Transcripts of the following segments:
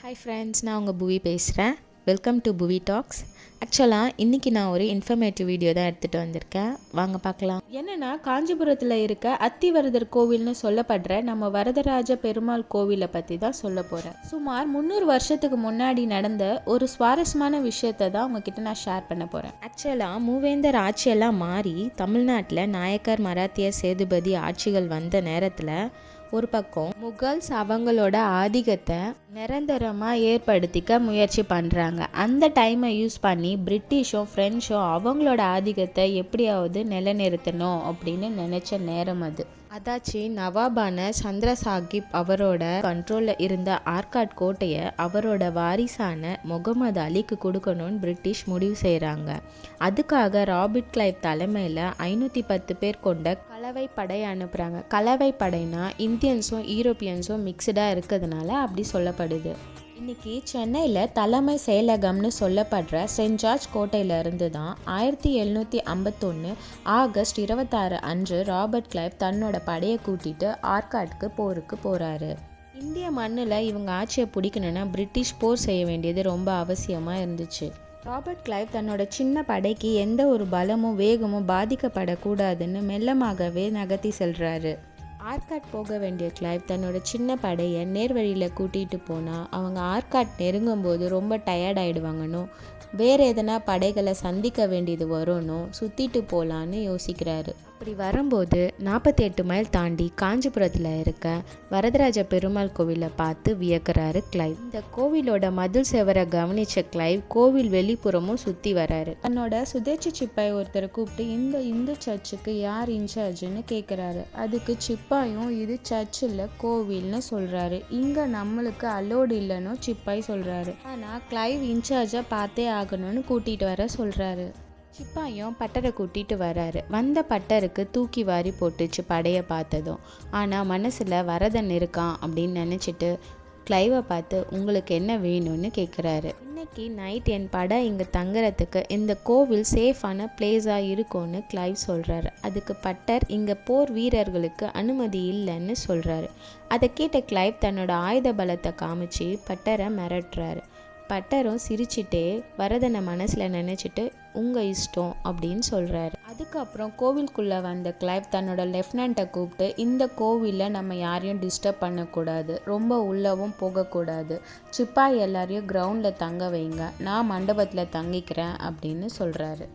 Hi friends நான் உங்கள் புவி பேசுகிறேன் வெல்கம் டு புவி டாக்ஸ் ஆக்சுவலாக இன்றைக்கி நான் ஒரு இன்ஃபர்மேட்டிவ் வீடியோ தான் எடுத்துகிட்டு வந்திருக்கேன். வாங்க பார்க்கலாம். என்னன்னா காஞ்சிபுரத்தில் இருக்க அத்திவரதர் கோவில்னு சொல்லப்படுற நம்ம வரதராஜ பெருமாள் கோவிலை பற்றி தான் சொல்ல போகிறேன் சுமார் முந்நூறு வருஷத்துக்கு முன்னாடி நடந்த ஒரு சுவாரஸ்யமான விஷயத்தை தான் உங்ககிட்ட நான் ஷேர் பண்ண போகிறேன் ஆக்சுவலாக மூவேந்தர் ஆட்சியெல்லாம் மாறி தமிழ்நாட்டில் நாயக்கர் மராத்திய சேதுபதி ஆட்சிகள் வந்த நேரத்தில் ஒரு பக்கம் முகல்ஸ் அவங்களோட ஆதிக்கத்தை நிரந்தரமாக ஏற்படுத்திக்க முயற்சி பண்ணுறாங்க அந்த டைமை யூஸ் பண்ணி பிரிட்டிஷோ ஃப்ரெஞ்சோ அவங்களோட ஆதிக்கத்தை எப்படியாவது நிலைநிறுத்தணும் அப்படின்னு நினச்ச நேரம் அது. அதாச்சு நவாபான சந்திர சாஹிப் அவரோட கண்ட்ரோலில் இருந்த ஆர்காட் கோட்டையை அவரோட வாரிசான முகமது அலிக்கு கொடுக்கணும்னு பிரிட்டிஷ் முடிவு செய்கிறாங்க அதுக்காக ராபர்ட் கிளைவ் தலைமையில் ஐநூற்றி பத்து பேர் கொண்ட கலவை படை அனுப்புகிறாங்க கலவை படைனா இந்தியன்ஸும் யூரோப்பியன்ஸும் மிக்சடாக இருக்கிறதுனால அப்படி சொல்லப்படுது. இன்னைக்கு சென்னையில் தலைமை செயலகம்னு சொல்லப்படுற சென்ட் ஜார்ஜ் கோட்டையில இருந்து தான் ஆயிரத்தி எழுநூற்றி ஐம்பத்தொன்று ஆகஸ்ட் இருபத்தாறு அன்று ராபர்ட் கிளைவ் தன்னோட படையை கூட்டிட்டு ஆர்காட்க்கு போருக்கு போகிறாரு இந்திய மண்ணில் இவங்க ஆட்சியை பிடிக்கணும்னா பிரிட்டிஷ் போர் செய்ய வேண்டியது ரொம்ப அவசியமாக இருந்துச்சு. ராபர்ட் கிளைவ் தன்னோட சின்ன படைக்கு எந்த ஒரு பலமும் வேகமும் பாதிக்கப்படக்கூடாதுன்னு மெல்லமாகவே நகர்த்தி செல்றாரு. ஆர்காட் போக வேண்டிய கிளைவ் தன்னோட சின்ன படையை நேர்வழியில் கூட்டிகிட்டு போனால் அவங்க ஆர்காட் நெருங்கும் போது ரொம்ப டயர்ட் ஆயிடுவாங்கன்னு வேறு எதனா படைகளை சந்திக்க வேண்டியது வரும்னு சுற்றிட்டு போகலான்னு யோசிக்கிறாரு. அப்படி வரும்போது நாற்பத்தி எட்டு மைல் தாண்டி காஞ்சிபுரத்தில் இருக்க வரதராஜ பெருமாள் கோவிலை பார்த்து வியக்கிறாரு கிளைவ் இந்த கோவிலோட மதில் செவரை கவனிச்ச கிளைவ் கோவில் வெளிப்புறமும் சுற்றி வராரு. தன்னோட சுதேட்சி சிப்பாய் ஒருத்தரை கூப்பிட்டு இந்த இந்து சர்ச்சுக்கு யார் இன்சார்ஜ்னு கேட்குறாரு அதுக்கு சிப்பாயும் இது சர்ச் இல்லை கோவில்னு சொல்கிறாரு இங்கே நம்மளுக்கு அலோடு இல்லைன்னு சிப்பாய் சொல்கிறாரு ஆனால் கிளைவ் இன்சார்ஜை பார்த்தே ஆகணும்னு கூட்டிகிட்டு வர சொல்கிறாரு சிப்பாயும் பட்டரை கூட்டிட்டு வராரு. வந்த பட்டருக்கு தூக்கி வாரி போட்டுச்சு படையை பார்த்ததும். ஆனால் மனசில் வரதன் இருக்கான் அப்படின்னு நினச்சிட்டு கிளைவை பார்த்து உங்களுக்கு என்ன வேணும்னு கேட்குறாரு இன்னைக்கு நைட் என் படை இங்கே தங்குறதுக்கு இந்த கோவில் சேஃபான பிளேஸாக இருக்கும்னு கிளைவ் சொல்கிறாரு அதுக்கு பட்டர் இங்கே போர் வீரர்களுக்கு அனுமதி இல்லைன்னு சொல்கிறாரு அதை கேட்ட கிளைவ் தன்னோட ஆயுத பலத்தை காமிச்சு பட்டரை மிரட்டுறாரு. பட்டரும் சிரிச்சிட்டே வரதனை மனசில் நினச்சிட்டு உங்கள் இஷ்டம் அப்படின்னு சொல்கிறாரு அதுக்கப்புறம் கோவிலுக்குள்ளே வந்த கிளைவ் தன்னோட லெஃப்டினண்ட்டை கூப்பிட்டு இந்த கோவிலில் நம்ம யாரையும் டிஸ்டர்ப் பண்ணக்கூடாது. ரொம்ப உள்ளவும் போகக்கூடாது. சிப்பாய் எல்லாரையும் கிரவுண்டில் தங்க வைங்க. நான் மண்டபத்தில் தங்கிக்கிறேன் அப்படின்னு சொல்கிறாரு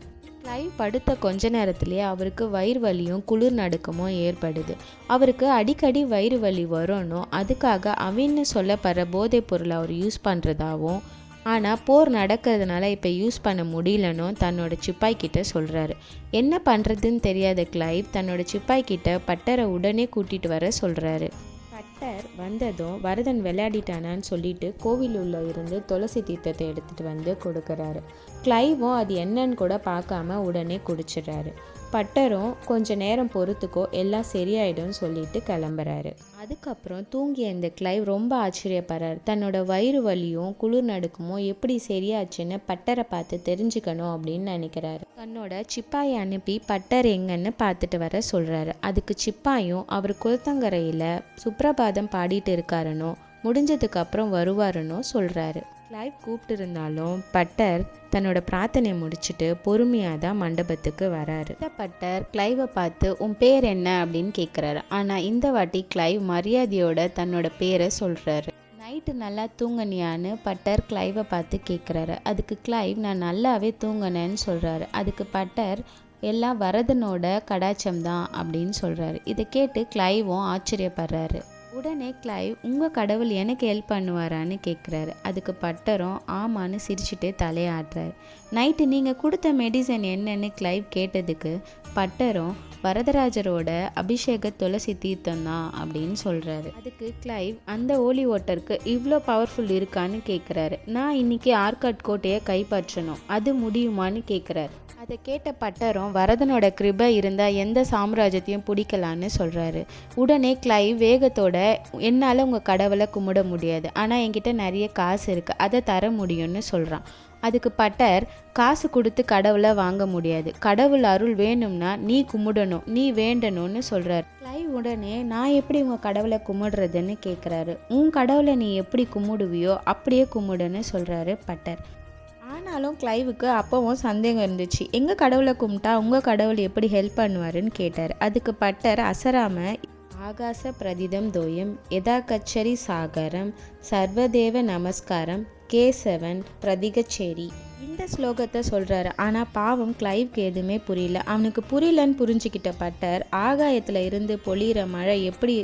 கிளைவ் படுத்த கொஞ்ச நேரத்திலேயே அவருக்கு வயிறு வலியும் குளிர் நடுக்கமும் ஏற்படுது. அவருக்கு அடிக்கடி வயிறு வலி வரணும். அதுக்காக அவின்னு சொல்லப்படுற போதைப் பொருளை அவர் யூஸ் பண்ணுறதாவும் ஆனால் போர் நடக்கிறதுனால இப்போ யூஸ் பண்ண முடியலன்னு தன்னோட சிப்பாய் கிட்ட சொல்கிறாரு என்ன பண்ணுறதுன்னு தெரியாத கிளைவ் தன்னோட சிப்பாய் கிட்ட பட்டரை உடனே கூட்டிகிட்டு வர சொல்கிறாரு பட்டர் வந்ததும் வரதன் விளையாடிட்டானான்னு சொல்லிட்டு கோவில் உள்ள இருந்து துளசி தீர்த்தத்தை எடுத்துகிட்டு வந்து கொடுக்குறாரு. கிளைவும் அது என்னன்னு கூட பார்க்காம உடனே குடிச்சிடுறாரு. பட்டரும் கொஞ்ச நேரம் பொறுத்துக்கோ எல்லாம் சரியாயிடும்னு சொல்லிட்டு கிளம்புறாரு. அதுக்கப்புறம் தூங்கிய இந்த கிளைவ் ரொம்ப ஆச்சரியப்படுறாரு. தன்னோட வயிறு வலியும் குளிர் நடுக்கமும் எப்படி சரியாச்சுன்னு பட்டரை பார்த்து தெரிஞ்சுக்கணும் அப்படின்னு நினைக்கிறாரு. தன்னோட சிப்பாயை அனுப்பி பட்டர் எங்கன்னு பார்த்துட்டு வர சொல்கிறாரு அதுக்கு சிப்பாயும் அவர் குளத்தங்கரையில் சுப்ரபாதம் பாடிட்டு இருக்காருனோ முடிஞ்சதுக்கு அப்புறம் வருவாருன்னு சொல்கிறாரு கிளைவ் கூப்பிட்டு இருந்தாலும் பட்டர் தன்னோட பிரார்த்தனை முடிச்சுட்டு பொறுமையாக தான் மண்டபத்துக்கு வராரு. இந்த பட்டர் கிளைவை பார்த்து உன் பேர் என்ன? அப்படின்னு கேட்குறாரு ஆனால் இந்த வாட்டி கிளைவ் மரியாதையோட தன்னோட பேரை சொல்கிறாரு நைட்டு நல்லா தூங்குனியான்னு பட்டர் கிளைவை பார்த்து கேட்குறாரு அதுக்கு கிளைவ் நான் நல்லாவே தூங்கினேன்னு சொல்கிறாரு அதுக்கு பட்டர் எல்லாம் வரதனோட கடாச்சம் தான் அப்படின்னு சொல்கிறாரு இதை கேட்டு கிளைவும் ஆச்சரியப்படுறாரு. உடனே கிளைவ் உங்கள் கடவுள் எனக்கு ஹெல்ப் பண்ணுவாரான்னு கேட்குறாரு அதுக்கு பட்டரும் ஆமான்னு சிரிச்சுட்டே தலையாட்டுறாரு. நைட்டு நீங்கள் கொடுத்த மெடிசன் என்னன்னு கிளைவ் கேட்டதுக்கு பட்டரும் வரதராஜரோட அபிஷேக துளசி தீர்த்தம் தான் அப்படின்னு சொல்கிறாரு அதுக்கு கிளைவ் அந்த ஓலி ஓட்டருக்கு இவ்வளோ பவர்ஃபுல் இருக்கான்னு கேட்குறாரு நான் இன்னைக்கு ஆர்காட் கோட்டையை கைப்பற்றணும். அது முடியுமான்னு கேட்குறாரு அதை கேட்ட பட்டரும் வரதனோட கிருபை இருந்தால் எந்த சாம்ராஜ்யத்தையும் பிடிக்கலான்னு சொல்கிறாரு உடனே கிளைவ் வேகத்தோட என்னால் உங்கள் கடவுளை கும்பிட முடியாது. ஆனால் என்கிட்ட நிறைய காசு இருக்குது அதை தர முடியும்னு சொல்கிறான் அதுக்கு பட்டர் காசு கொடுத்து கடவுளை வாங்க முடியாது. கடவுள் அருள் வேணும்னா நீ கும்பிடணும் நீ வேண்டணும்னு சொல்கிறார் கிளைவ் உடனே நான் எப்படி உங்கள் கடவுளை கும்பிடுறதுன்னு கேட்குறாரு உன் கடவுளை நீ எப்படி கும்பிடுவியோ அப்படியே கும்பிடுன்னு சொல்கிறாரு பட்டர். ஆனாலும் கிளைவுக்கு அப்போவும் சந்தேகம் இருந்துச்சு. எங்கள் கடவுளை கும்பிட்டா உங்கள் கடவுள் எப்படி ஹெல்ப் பண்ணுவாருன்னு கேட்டார். அதுக்கு பட்டர் அசராம ஆகாச பிரதிதம் தோயம் எதா கச்சரி சாகரம் சர்வதேவ நமஸ்காரம் கேசவன் பிரதிகச்சேரி. இந்த ஸ்லோகத்தை சொல்கிறாரு ஆனால் பாவம் கிளைவ்க்கு எதுவுமே புரியல. அவனுக்கு புரியலன்னு புரிஞ்சுக்கிட்ட பட்டர் ஆகாயத்தில் இருந்து பொழியிற மழை எப்படி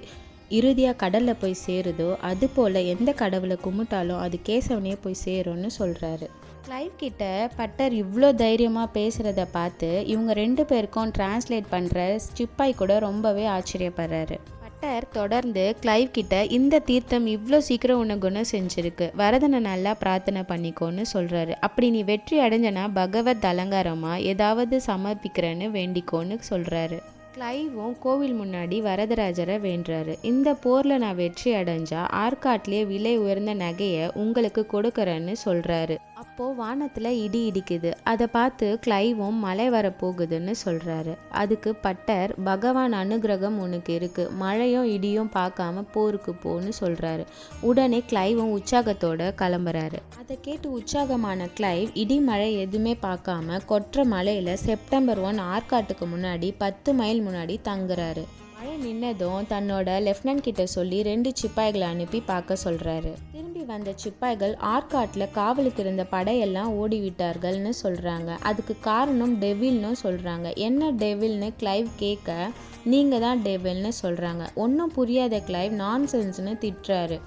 இறுதியாக கடலில் போய் சேருதோ அது போல் எந்த கடவுளை கும்பிட்டாலும் அது கேசவனே போய் சேரும்னு சொல்கிறாரு கிளைவ் கிட்ட பட்டர் இவ்வளோ தைரியமாக பேசுகிறத பார்த்து இவங்க ரெண்டு பேருக்கும் டிரான்ஸ்லேட் பண்ணுற சிப்பாய் கூட ரொம்பவே ஆச்சரியப்படுறாரு. பட்டர் தொடர்ந்து கிளைவ் கிட்ட இந்த தீர்த்தம் இவ்வளோ சீக்கிரம் உன்னை குணம் செஞ்சிருக்கு. வரதனை நல்லா பிரார்த்தனை பண்ணிக்கோன்னு சொல்கிறாரு அப்படி நீ வெற்றி அடைஞ்சனா பகவத் அலங்காரமாக ஏதாவது சமர்ப்பிக்கிறேன்னு வேண்டிக்கோன்னு சொல்கிறாரு கிளைவும் கோவில் முன்னாடி வரதராஜரை வேண்டுறாரு. இந்த போரில் நான் வெற்றி அடைஞ்சா ஆற்காட்டிலே விலை உயர்ந்த நகையை உங்களுக்கு கொடுக்குறேன்னு சொல்கிறாரு அப்போது வானத்தில் இடி இடிக்குது. அதை பார்த்து கிளைவும் மழை வரப்போகுதுன்னு சொல்கிறாரு அதுக்கு பட்டர் பகவான் அனுகிரகம் உனக்கு இருக்குது மழையும் இடியும் பார்க்காம போருக்கு போன்னு சொல்கிறாரு உடனே கிளைவும் உற்சாகத்தோட கிளம்புறாரு. அதை கேட்டு உற்சாகமான கிளைவ் இடி மழை எதுவுமே பார்க்காம கொற்ற மலையில் செப்டம்பர் ஒன் ஆற்காட்டுக்கு முன்னாடி பத்து மைல் முன்னாடி தங்குறாரு. மழை நின்னதும் தன்னோட லெஃப்டினன்ட் கிட்ட சொல்லி ரெண்டு சிப்பாய்களை அனுப்பி பார்க்க சொல்றாரு. திரும்பி வந்த சிப்பாய்கள் ஆற்காட்டில் காவலுக்கு இருந்த படையெல்லாம் ஓடிவிட்டார்கள்னு சொல்கிறாங்க சொல்றாங்க. அதுக்கு காரணம் டெவில்னு சொல்றாங்க. என்ன டெவில்னு கிளைவ் கேட்க நீங்க தான் டெவில்னு சொல்றாங்க. ஒன்றும் புரியாத கிளைவ் நான்சென்ஸ்னு திட்டுறாரு.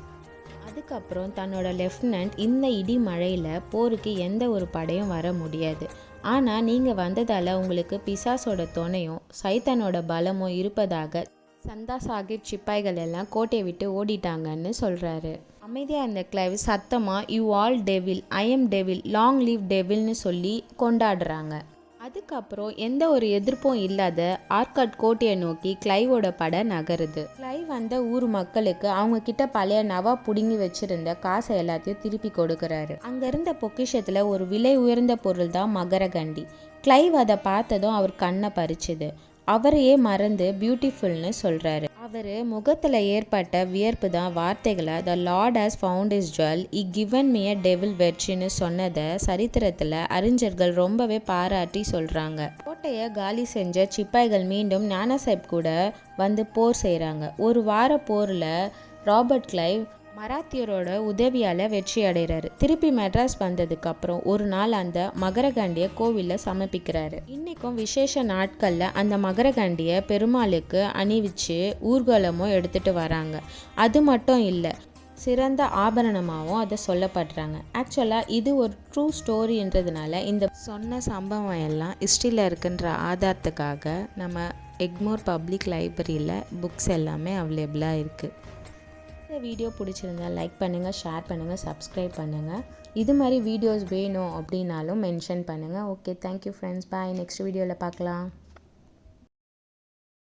அதுக்கப்புறம் தன்னோட லெஃப்டினன்ட் இந்த இடி மழையில் போருக்கு எந்த ஒரு படையும் வர முடியாது. ஆனால் நீங்கள் வந்ததால் உங்களுக்கு பிசாசோட துணையும் சைத்தனோட பலமும் இருப்பதாக சந்தா சாகிப் சிப்பாய்கள் எல்லாம் கோட்டையை விட்டு ஓடிட்டாங்கன்னு சொல்கிறாரு அமைதியாக இருந்த கிளைவ் சத்தமாக you all devil I am devil long live டெவில்னு சொல்லி கொண்டாடுறாங்க. அதுக்கப்புறம் எந்த ஒரு எதிர்ப்பும் இல்லாத ஆர்காட் கோட்டையை நோக்கி கிளைவோட படை நகருது. கிளைவ் வந்த ஊர் மக்களுக்கு அவங்க கிட்ட பழைய நவா புடுங்கி வச்சிருந்த காசை எல்லாத்தையும் திருப்பி கொடுக்கறாரு. அங்க இருந்த பொக்கிஷத்துல ஒரு விலை உயர்ந்த பொருள் தான் மகரகண்டி. கிளைவ் அதை பார்த்ததும் அவர் கண்ணை பறிச்சுது. அவரையே மறந்து பியூட்டிஃபுல்னு சொல்றாரு. அவர் முகத்தில் ஏற்பட்ட வியர்ப்பு தான் வார்த்தைகளை the lord has found is jewel he given me a devil வெற்றின்னு சொன்னதை சரித்திரத்தில் அறிஞர்கள் ரொம்பவே பாராட்டி சொல்கிறாங்க கோட்டையை காலி செஞ்ச சிப்பாய்கள் மீண்டும் ஞானசாஹிப் கூட வந்து போர் செய்கிறாங்க ஒரு வார போரில் ராபர்ட் கிளைவ் மராத்தியரோட உதவியால் வெற்றி அடைகிறாரு திருப்பி மெட்ராஸ் வந்ததுக்கு அப்புறம் ஒரு நாள் அந்த மகரகண்டியை கோவிலில் சமர்ப்பிக்கிறாரு. இன்னைக்கும் விசேஷ நாட்களில் அந்த மகரகண்டியை பெருமாளுக்கு அணிவிச்சு ஊர்வலமும் எடுத்துட்டு வராங்க. அது மட்டும் இல்லை சிறந்த ஆபரணமாகவும் அதை சொல்லப்படுறாங்க. ஆக்சுவலாக இது ஒரு ட்ரூ ஸ்டோரின்றதுனால இந்த சொன்ன சம்பவம் எல்லாம் ஹிஸ்ட்ரியில் இருக்குன்ற ஆதாரத்துக்காக நம்ம எக்மோர் பப்ளிக் லைப்ரரியில் புக்ஸ் எல்லாமே அவைலபிளாக இருக்குது இந்த வீடியோ பிடிச்சிருந்தா லைக் பண்ணுங்கள் ஷேர் பண்ணுங்கள் சப்ஸ்கிரைப் பண்ணுங்கள் இது மாதிரி வீடியோஸ் வேணும் அப்படின்னாலும் மென்ஷன் பண்ணுங்கள் okay thank you friends bye next வீடியோவில் பார்க்கலாம்.